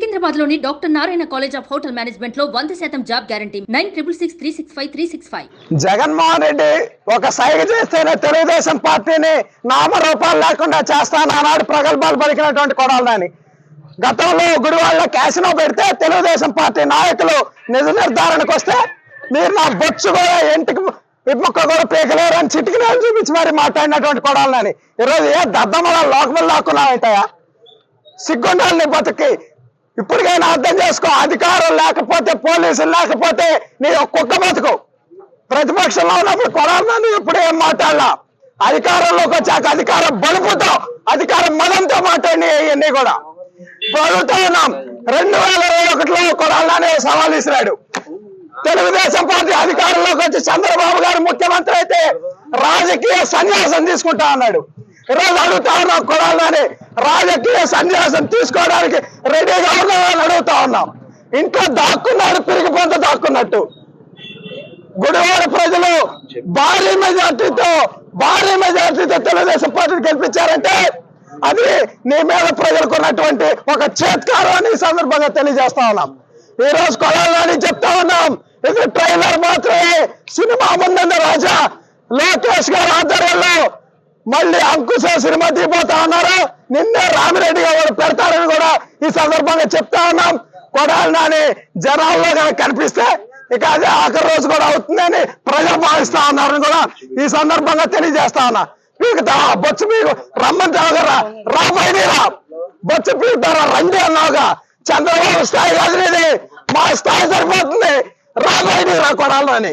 సికింద్రాబాద్లోని doctor Narayana college of hotel మేనేజ్మెంట్లో వంద శాతం job guarantee. Nine triple six three six five three six five. Jaganmohan Reddy ఒక సైగ చేస్తేనే తెలుగుదేశం పార్టీని నామరూపాలు లేకుండా చేస్తాను ఆనాడు ప్రగల్భాలు పలికినటువంటి కొడాలని గతంలో గుడివాళ్ళ క్యాసినో పెడితే తెలుగుదేశం పార్టీ నాయకులు నిజ నిర్ధారణకు వస్తే మీరు నా బొచ్చు కూడా ఇంటికి విప్పొక్క కూడా పీకలేరు అని చిటికిన చూపించి మరి మాట్లాడినటువంటి కొడాలని ఈరోజు ఏ దద్దమ్మల లోకములు లాక్కున్నావుతాయా సిగ్గుండాలి నీ బతుకి ఇప్పటికైనా అర్థం చేసుకో. అధికారం లేకపోతే పోలీసులు లేకపోతే నీ కుక్క బతుకు. ప్రతిపక్షంలో ఉన్నప్పుడు కొడాలని ఇప్పుడు ఏం మాట్లాడలా? అధికారంలోకి వచ్చాక అధికారం బలుపుతో అధికారం మదంతో మాట్లాడి ఇవన్నీ కూడా. అడుగుతా ఉన్నాం. రెండు వేల ఇరవై ఒకటిలో కొడాలని సవాల్ ఇస్తున్నాడు తెలుగుదేశం పార్టీ అధికారంలోకి వచ్చి చంద్రబాబు గారు ముఖ్యమంత్రి అయితే రాజకీయ సన్యాసం తీసుకుంటా అన్నాడు. ఈరోజు అడుగుతా ఉన్నాం కొడాలని రాజకీయ సన్యాసం తీసుకోవడానికి రెడీగా ఉన్నామని అడుగుతా ఉన్నాం. ఇంకా దాక్కున్నాడు పిరిగి పొంద దాక్కున్నట్టు. గుడివాడ ప్రజలు భారీ మెజార్టీతో భారీ మెజార్టీతో తెలుగుదేశం పార్టీని గెలిపించారంటే అది నీ మీద ప్రజలకు ఉన్నటువంటి ఒక చేత్కారం అని సందర్భంగా తెలియజేస్తా ఉన్నాం. ఈ రోజు కొలాలని చెప్తా ఉన్నాం. ఇది ట్రైలర్ మాత్రమే. సినిమా ముందున్న రాజా లోకేష్ గారి ఆధ్వర్యంలో మళ్ళీ అంకుశ సినిమా తీపోతా ఉన్నారు నిన్నే రామిరెడ్డి గారు పెడతారని కూడా ఈ సందర్భంగా చెప్తా ఉన్నాం. కొడాలి నాని జనాల్లో కనుక కనిపిస్తే ఇక అదే ఆఖరి రోజు కూడా అవుతుందని ప్రజలు భావిస్తా ఉన్నారని కూడా ఈ సందర్భంగా తెలియజేస్తా ఉన్నా. పీకుతా బొచ్చు పీకు రమ్మని తాగరా రా బొచ్చు పీకుతారా? రండి అన్నావుగా. చంద్రబాబు స్థాయి కాదు మా స్థాయి సరిపోతుంది. రా బయలుదేరా కొడాలని